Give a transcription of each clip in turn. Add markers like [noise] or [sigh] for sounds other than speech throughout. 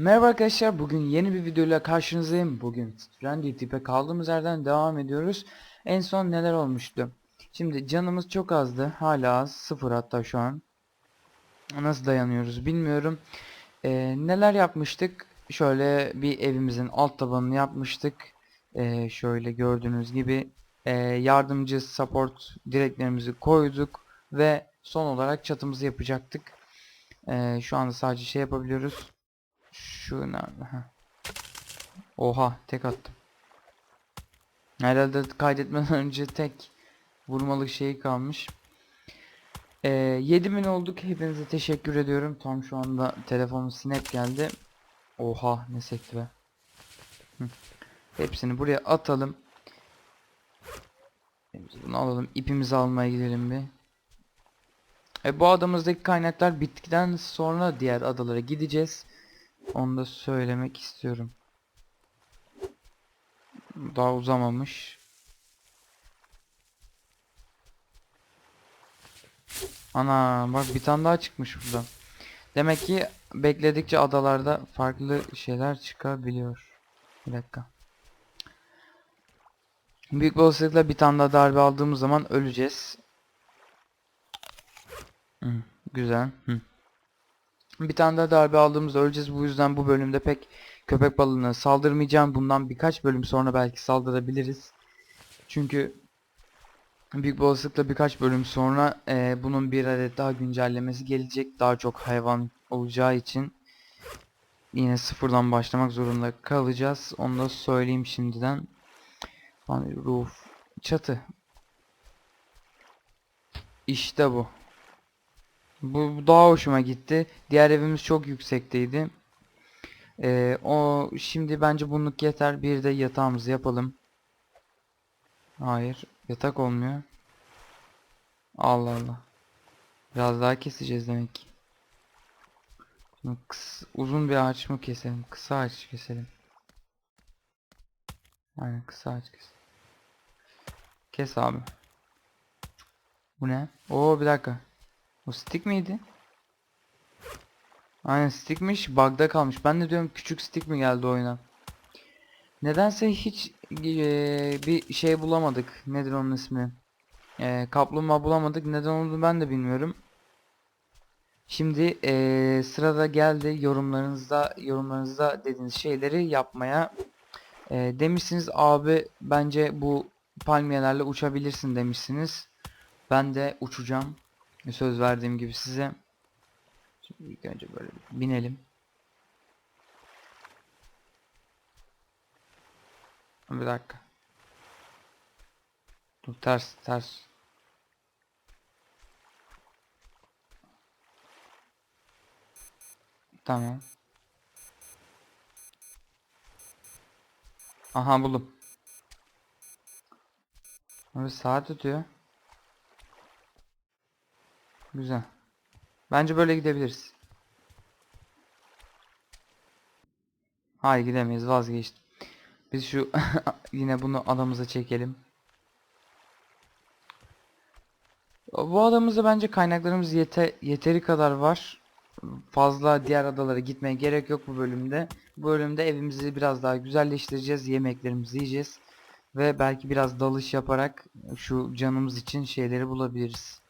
Merhaba arkadaşlar bugün yeni bir videoyla karşınızdayım. Bugün Stranded Deep'e kaldığımız yerden devam ediyoruz. En son neler olmuştu? Şimdi canımız çok azdı. Hala az. Sıfır hatta şu an. Nasıl dayanıyoruz bilmiyorum. Ee, neler yapmıştık? Şöyle bir evimizin alt tabanını yapmıştık. Ee, şöyle gördüğünüz gibi ee, yardımcı support direklerimizi koyduk. Ve son olarak çatımızı yapacaktık. Ee, şu anda sadece şey yapabiliyoruz. Şu nerede? Heh. Oha tek attım. Herhalde kaydetmeden önce tek vurmalık şeyi kalmış. Ee, 7000 olduk. Hepinize teşekkür ediyorum. Tam şu anda telefonum snap geldi. Oha ne sekti be. Hepsini buraya atalım. Bunu alalım. İpimizi almaya gidelim bir. E, bu adamızdaki kaynaklar bittikten sonra diğer adalara gideceğiz. Onu da söylemek istiyorum. Daha uzamamış. Ana bak bir tane daha çıkmış burada. Demek ki bekledikçe adalarda farklı şeyler çıkabiliyor. Bir dakika. Büyük olasılıkla bir tane daha darbe aldığımız zaman öleceğiz. Hı, güzel. Hı. Bir tane daha darbe aldığımızda öleceğiz. Bu yüzden bu bölümde pek köpek balığına saldırmayacağım. Bundan birkaç bölüm sonra belki saldırabiliriz. Çünkü büyük bir olasılıkla birkaç bölüm sonra e, bunun bir adet daha güncellemesi gelecek. Daha çok hayvan olacağı için yine sıfırdan başlamak zorunda kalacağız. Onu da söyleyeyim şimdiden. Hani roof çatı. İşte bu. Bu, bu daha hoşuma gitti. Diğer evimiz çok yüksekteydi. Ee, o şimdi bence bunluk yeter. Bir de yatağımızı yapalım. Hayır, yatak olmuyor. Allah Allah. Biraz daha keseceğiz demek. Şimdi kıs, uzun bir ağaç mı keselim? Kısa ağaç keselim. Aynen kısa ağaç kes. Kes abi. Bu ne? Oo bir dakika. O stick miydi? Aynen stickmiş. Bug'da kalmış. Ben de diyorum küçük stick mi geldi oyuna? Nedense hiç eee, bir şey bulamadık. Nedir onun ismi? Eee, kaplumbağa bulamadık. Neden olduğunu ben de bilmiyorum. Şimdi eee, sırada geldi yorumlarınızda yorumlarınızda dediğiniz şeyleri yapmaya. Eee, demişsiniz abi bence bu palmiyelerle uçabilirsin demişsiniz. Ben de uçacağım. Söz verdiğim gibi size. Şimdi ilk önce böyle binelim. Bir dakika. Dur ters ters. Tamam. Aha buldum. Abi saat tutuyor. Güzel. Bence böyle gidebiliriz. Hayır gidemeyiz vazgeçtim. Biz şu [laughs] yine bunu adamıza çekelim. Bu adamızda bence kaynaklarımız yete yeteri kadar var. Fazla diğer adalara gitmeye gerek yok bu bölümde. Bu bölümde evimizi biraz daha güzelleştireceğiz. Yemeklerimizi yiyeceğiz. Ve belki biraz dalış yaparak şu canımız için şeyleri bulabiliriz.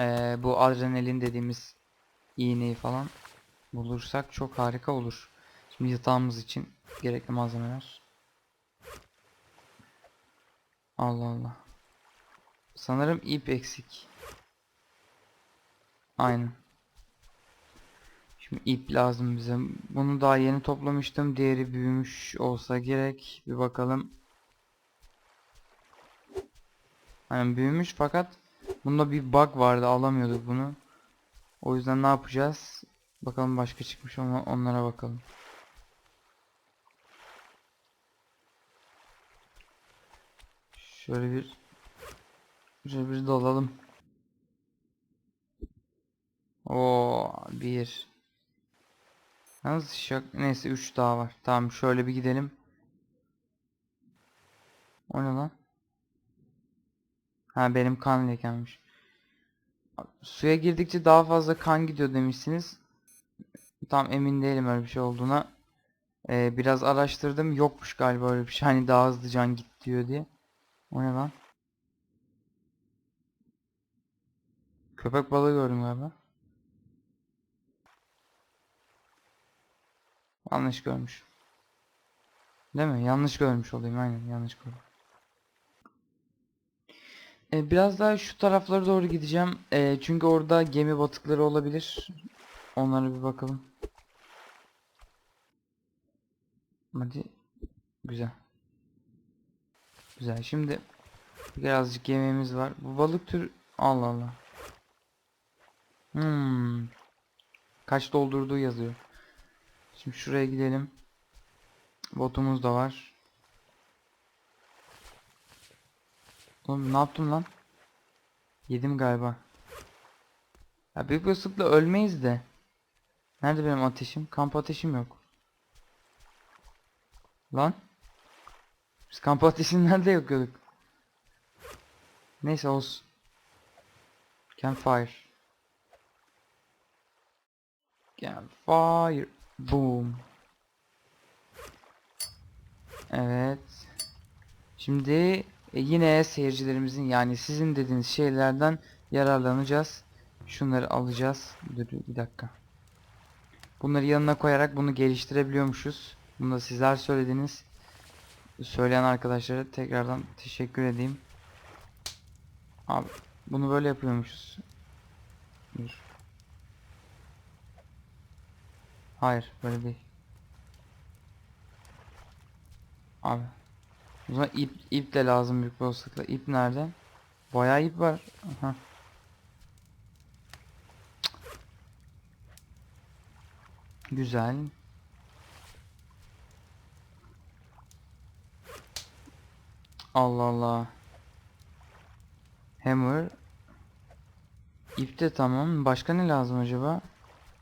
Ee, bu adrenalin dediğimiz iğneyi falan bulursak çok harika olur. Şimdi yatağımız için gerekli malzemeler. Allah Allah. Sanırım ip eksik. Aynen. Şimdi ip lazım bize. Bunu daha yeni toplamıştım. Diğeri büyümüş olsa gerek. Bir bakalım. Aynen büyümüş fakat bunda bir bug vardı. Alamıyorduk bunu. O yüzden ne yapacağız? Bakalım başka çıkmış ama onlara bakalım. Şöyle bir şöyle bir dalalım. O bir. Yalnız şak neyse 3 daha var. Tamam şöyle bir gidelim. O ne lan? Ha benim kan lekemmiş. Suya girdikçe daha fazla kan gidiyor demişsiniz. Tam emin değilim öyle bir şey olduğuna. Ee, biraz araştırdım. Yokmuş galiba öyle bir şey. Hani daha hızlı can git diyor diye. O ne lan? Köpek balığı gördüm galiba. Yanlış görmüş. Değil mi? Yanlış görmüş olayım. Aynen yanlış gördüm. Ee, biraz daha şu taraflara doğru gideceğim. Ee, çünkü orada gemi batıkları olabilir. Onlara bir bakalım. Hadi. Güzel. Güzel. Şimdi birazcık yemeğimiz var. Bu balık tür Allah Allah. Hmm. Kaç doldurduğu yazıyor. Şimdi şuraya gidelim. Botumuz da var. Oğlum ne yaptım lan? Yedim galiba. Ya büyük olasılıkla ölmeyiz de. Nerede benim ateşim? Kamp ateşim yok. Lan. Biz kamp [laughs] ateşini nerede yakıyorduk? Neyse olsun. Campfire. Campfire. Boom. Evet. Şimdi e, yine seyircilerimizin yani sizin dediğiniz şeylerden yararlanacağız. Şunları alacağız. Dur bir dakika. Bunları yanına koyarak bunu geliştirebiliyormuşuz. Bunu da sizler söylediniz. Söyleyen arkadaşlara tekrardan teşekkür edeyim. Abi bunu böyle yapıyormuşuz. Dur. Hayır böyle değil. Abi. O zaman ip, ip de lazım büyük bir olasılıkla. İp nerede? Bayağı ip var. Aha. Güzel. Allah Allah. Hammer. İp de tamam. Başka ne lazım acaba?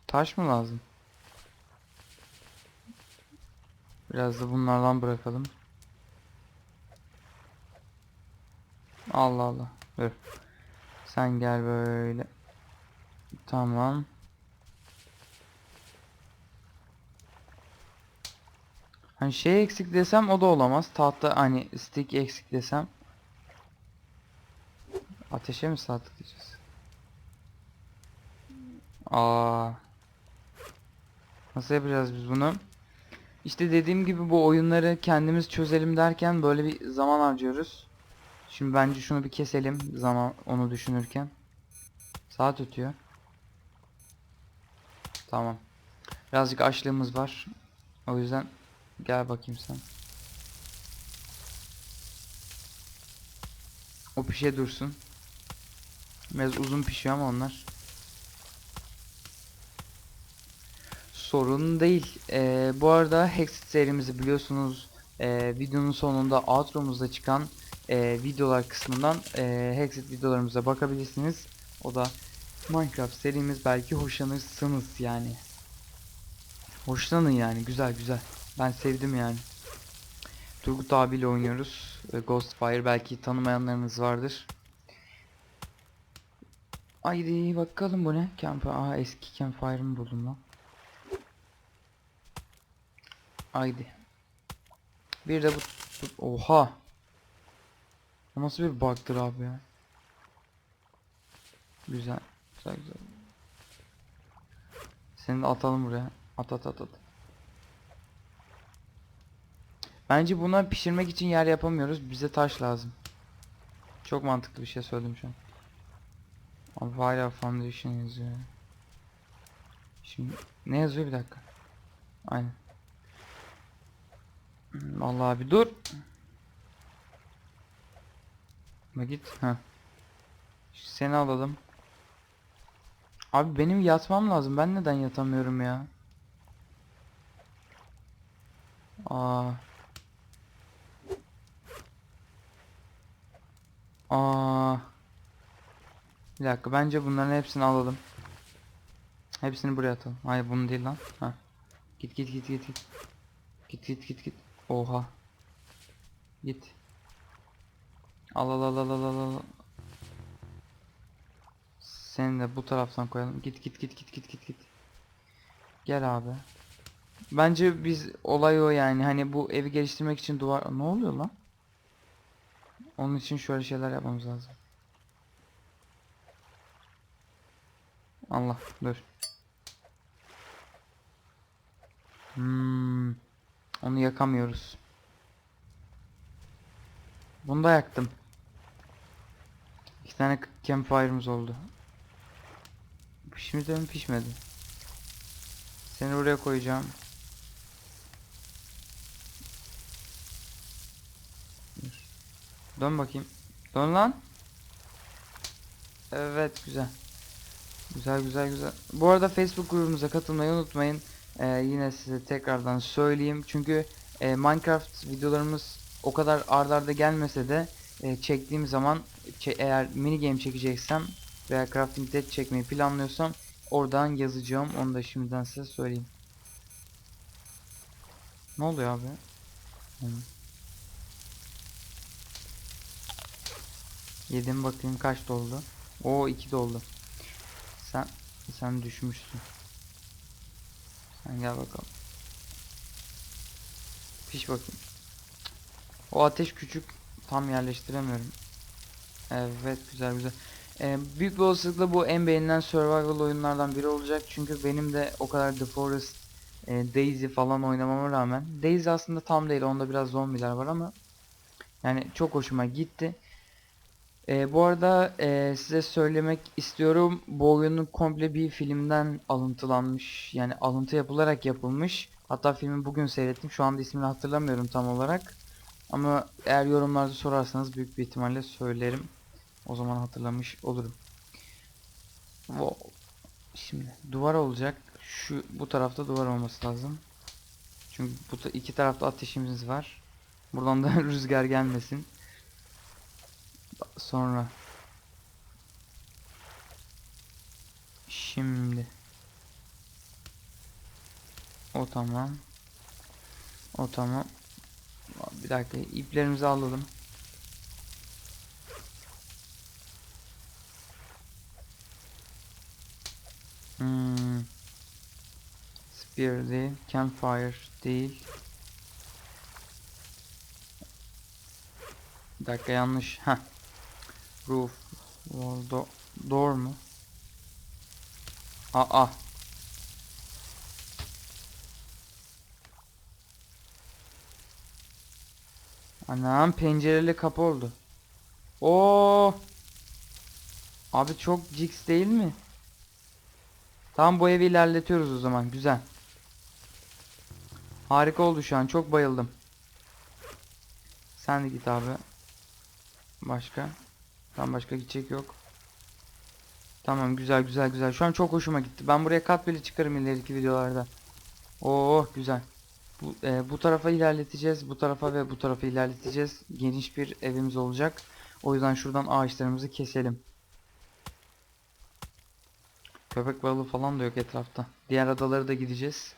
Taş mı lazım? Biraz da bunlardan bırakalım. Allah Allah. Dur. Sen gel böyle. Tamam. Hani şey eksik desem o da olamaz. Tahta hani stick eksik desem. Ateşe mi sağ tıklayacağız? Aa. Nasıl yapacağız biz bunu? İşte dediğim gibi bu oyunları kendimiz çözelim derken böyle bir zaman harcıyoruz. Şimdi bence şunu bir keselim zaman onu düşünürken. Saat ötüyor. Tamam. Birazcık açlığımız var. O yüzden gel bakayım sen. O pişe dursun. Biraz uzun pişiyor ama onlar. Sorun değil. Ee, bu arada Hexit serimizi biliyorsunuz ee, videonun sonunda outro'muzda çıkan ee, videolar kısmından ee, Hexit videolarımıza bakabilirsiniz. O da Minecraft serimiz belki hoşlanırsınız yani. Hoşlanın yani güzel güzel. Ben sevdim yani. Turgut abiyle oynuyoruz. Ee, Ghostfire belki tanımayanlarınız vardır. Haydi bakalım bu ne? Camp Aa eski campfire'ımı buldum lan. Haydi. Bir de bu- oha. Bu nasıl bir bug'dır abi ya? Güzel. Güzel güzel. Seni de atalım buraya. At at at at. Bence buna pişirmek için yer yapamıyoruz. Bize taş lazım. Çok mantıklı bir şey söyledim şu an. Abi hala foundation yazıyor. Şimdi ne yazıyor bir dakika. Aynen. Vallahi abi dur. Ma git. Ha. Seni alalım. Abi benim yatmam lazım. Ben neden yatamıyorum ya? Aa. Aa. Bir dakika bence bunların hepsini alalım. Hepsini buraya atalım. Hayır bunu değil lan. Ha. Git git git git git. Git git git git. Oha. Git. Al al al al al al. Seni de bu taraftan koyalım. Git git git git git git git. Gel abi. Bence biz olay o yani. Hani bu evi geliştirmek için duvar... Ne oluyor lan? Onun için şöyle şeyler yapmamız lazım. Allah dur. Hmm, onu yakamıyoruz. Bunu da yaktım. İki tane campfire'ımız oldu. Pişmedi mi pişmedi. Seni oraya koyacağım. Dön bakayım. Dön lan. Evet güzel. Güzel güzel güzel. Bu arada Facebook grubumuza katılmayı unutmayın. Ee, yine size tekrardan söyleyeyim. Çünkü e, Minecraft videolarımız o kadar ard arda gelmese de e, çektiğim zaman eğer mini game çekeceksem veya Crafting Dead çekmeyi planlıyorsam oradan yazacağım. Onu da şimdiden size söyleyeyim. Ne oluyor abi? Hı. Yedim bakayım kaç doldu. O 2 doldu. Sen sen düşmüşsün. Sen gel bakalım. Piş bakayım. O ateş küçük. Tam yerleştiremiyorum. Evet güzel güzel. Ee, büyük bir olasılıkla bu en beğenilen survival oyunlardan biri olacak. Çünkü benim de o kadar The Forest, e, Daisy falan oynamama rağmen. Daisy aslında tam değil. Onda biraz zombiler var ama. Yani çok hoşuma gitti. Ee, bu arada e, size söylemek istiyorum. Bu oyunun komple bir filmden alıntılanmış. Yani alıntı yapılarak yapılmış. Hatta filmi bugün seyrettim. Şu anda ismini hatırlamıyorum tam olarak. Ama eğer yorumlarda sorarsanız büyük bir ihtimalle söylerim. O zaman hatırlamış olurum. Wow. Şimdi duvar olacak. Şu bu tarafta duvar olması lazım. Çünkü bu iki tarafta ateşimiz var. Buradan da [laughs] rüzgar gelmesin. Sonra Şimdi O tamam O tamam Bir dakika iplerimizi alalım hmm. Spear değil Campfire değil Bir dakika yanlış Heh. Roof Wall do Door mu? Aa. Anam pencereli kapı oldu. Oo. Abi çok jigs değil mi? Tamam bu evi ilerletiyoruz o zaman. Güzel. Harika oldu şu an. Çok bayıldım. Sen de git abi. Başka? Tam başka gidecek yok. Tamam güzel güzel güzel. Şu an çok hoşuma gitti. Ben buraya kat bile çıkarım ileriki videolarda. Oo güzel. Bu, e, bu tarafa ilerleteceğiz. Bu tarafa ve bu tarafa ilerleteceğiz. Geniş bir evimiz olacak. O yüzden şuradan ağaçlarımızı keselim. Köpek balığı falan da yok etrafta. Diğer adaları da gideceğiz.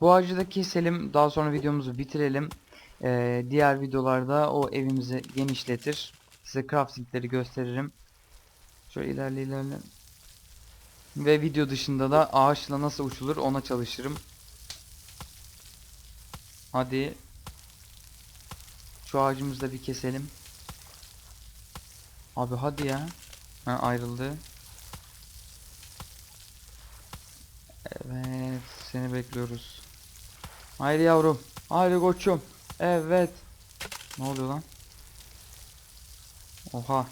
Bu ağacı da keselim. Daha sonra videomuzu bitirelim. Ee, diğer videolarda o evimizi genişletir. Size craftingleri gösteririm. Şöyle ilerle ilerle. Ve video dışında da ağaçla nasıl uçulur ona çalışırım. Hadi. Şu ağacımızı da bir keselim. Abi hadi ya. Ha, ayrıldı. Evet. Seni bekliyoruz. Haydi yavrum. Haydi koçum. Evet. Ne oluyor lan? Oha.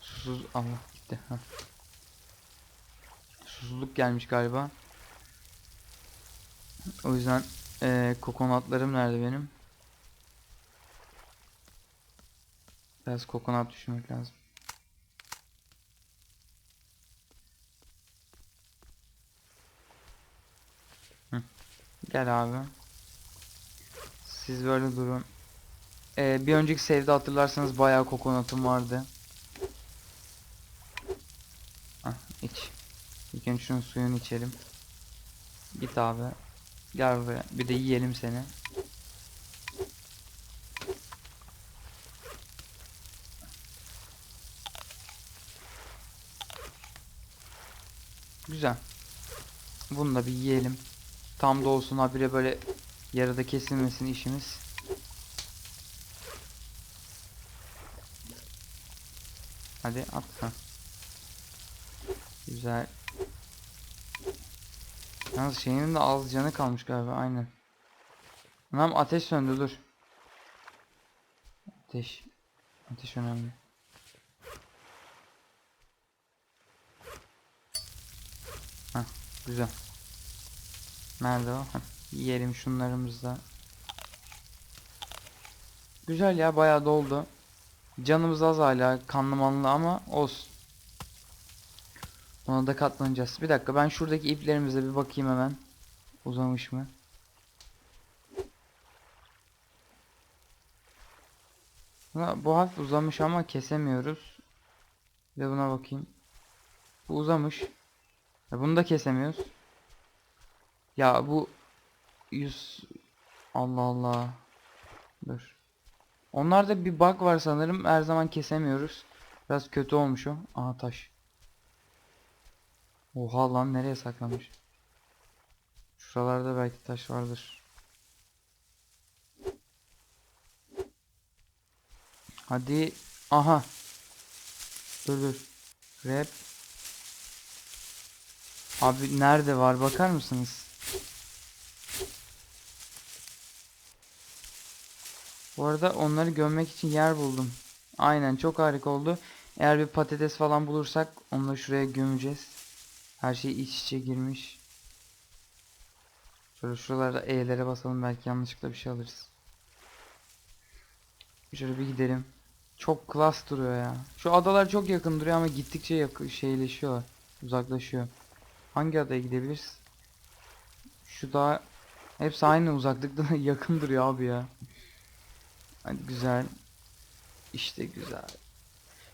Susuz Allah gitti. Heh. Susuzluk gelmiş galiba. O yüzden eee kokonatlarım nerede benim? Biraz kokonat düşünmek lazım. Gel abi. Siz böyle durun. Ee, bir önceki save'de hatırlarsanız bayağı kokonatım vardı. Bakayım şunun suyunu içelim. Git abi. Gel buraya. Bir de yiyelim seni. Güzel. Bunu da bir yiyelim. Tam da olsun habire böyle yarıda kesilmesin işimiz. Hadi atla. Güzel. Yalnız şeyinin de az canı kalmış galiba aynen. Anam ateş söndü dur. Ateş. Ateş önemli. Heh, güzel. Nerede o? Heh, yiyelim şunlarımızı da. Güzel ya bayağı doldu. Canımız az hala kanlı manlı ama olsun. Ona da katlanacağız. Bir dakika ben şuradaki iplerimize bir bakayım hemen. Uzamış mı? Bu hafif uzamış ama kesemiyoruz. Bir de buna bakayım. Bu uzamış. Ya bunu da kesemiyoruz. Ya bu 100 Allah Allah. Dur. Onlarda bir bug var sanırım. Her zaman kesemiyoruz. Biraz kötü olmuş o. Aha taş. Oha lan nereye saklamış? Şuralarda belki taş vardır. Hadi. Aha. Dur dur. Rap. Abi nerede var bakar mısınız? Bu arada onları gömmek için yer buldum. Aynen çok harika oldu. Eğer bir patates falan bulursak onları şuraya gömeceğiz. Her şey iç içe girmiş. Şöyle şuralarda E'lere basalım belki yanlışlıkla bir şey alırız. Şöyle bir gidelim. Çok klas duruyor ya. Şu adalar çok yakın duruyor ama gittikçe yakın şeyleşiyor. Uzaklaşıyor. Hangi adaya gidebiliriz? Şu da hepsi aynı uzaklıkta [laughs] yakın duruyor abi ya. Hadi güzel. İşte güzel.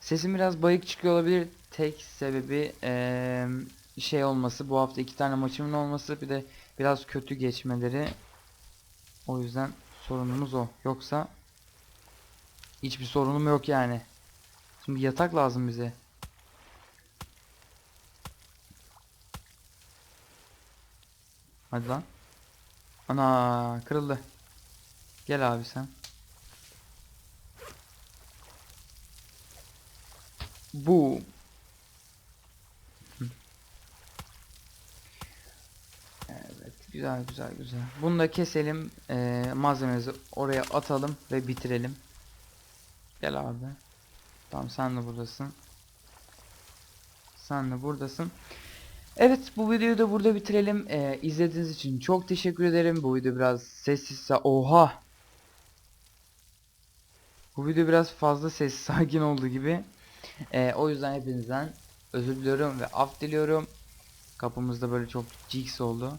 Sesim biraz bayık çıkıyor olabilir. Tek sebebi eee, şey olması. Bu hafta iki tane maçımın olması. Bir de biraz kötü geçmeleri. O yüzden sorunumuz o. Yoksa hiçbir sorunum yok yani. Şimdi yatak lazım bize. Hadi lan. Ana kırıldı. Gel abi sen. Bu. Evet güzel güzel güzel. Bunu da keselim. Ee, malzememizi oraya atalım ve bitirelim. Gel abi. Tamam sen de buradasın. Sen de buradasın. Evet bu videoyu da burada bitirelim. Ee, izlediğiniz için çok teşekkür ederim. Bu video biraz sessizse oha. Bu video biraz fazla sessiz [laughs] sakin oldu gibi. Ee, o yüzden hepinizden özür diliyorum ve af diliyorum. Kapımızda böyle çok jigs oldu.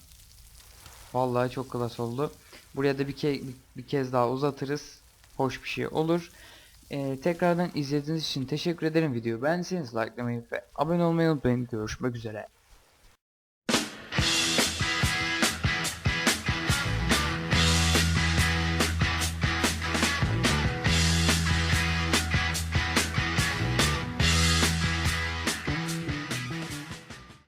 Vallahi çok klas oldu. Buraya da bir, ke bir, kez daha uzatırız. Hoş bir şey olur. Ee, tekrardan izlediğiniz için teşekkür ederim videoyu. Beğendiyseniz likelamayı ve abone olmayı unutmayın. Görüşmek üzere.